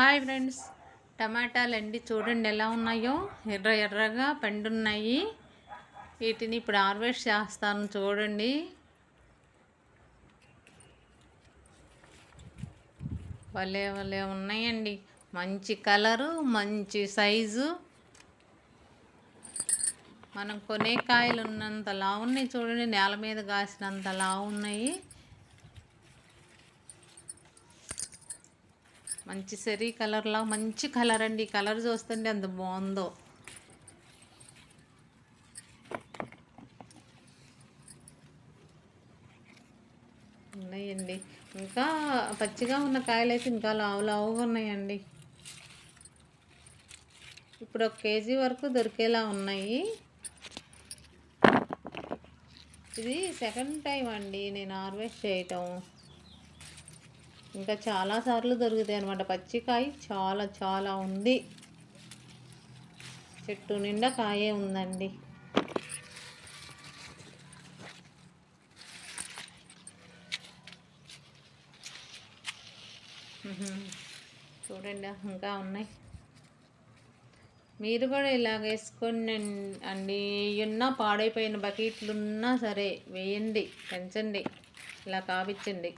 Hi friends. టమాటాలు అండి చూడండి ఎలా ఉన్నాయో. ఎర్ర ఎర్రగా పండున్నాయి. వీటిని ఇప్పుడు హార్వెస్ట్ చేస్తాను చూడండి. భలే భలే ఉన్నాయండి. మంచి కలరు మంచి సైజు. మనం కొనే కాయలు ఉన్నంత లావు ఉన్నాయి చూడండి. నేల మీద కాసినంత లావు ఉన్నాయి. మంచి సెరీ కలర్లో మంచి కలర్ అండి. కలర్ చూస్తుంటే అంత బాగుందో. ఉన్నాయండి. ఇంకా పచ్చిగా ఉన్న కాయలు అయితే ఇంకా లావు లావుగా ఉన్నాయండి. ఇప్పుడు ఒక కేజీ వరకు దొరికేలా ఉన్నాయి. ఇది సెకండ్ టైం అండి. నేను హార్వెస్ట్ చేయటం. ఇంకా చాలాసార్లు దొరుకుతాయి అనమాట పచ్చికాయ చాలా చాలా ఉంది. చెట్టు నిండా కాయే ఉందండి. చూడండి ఇంకా ఉన్నాయి. మీరు కూడా ఇలాగ వేసుకొని అండి. ఉన్న పాడైపోయిన బకెట్లు ఉన్నా సరే వేయండి పెంచండి. ఇలా కాపించండి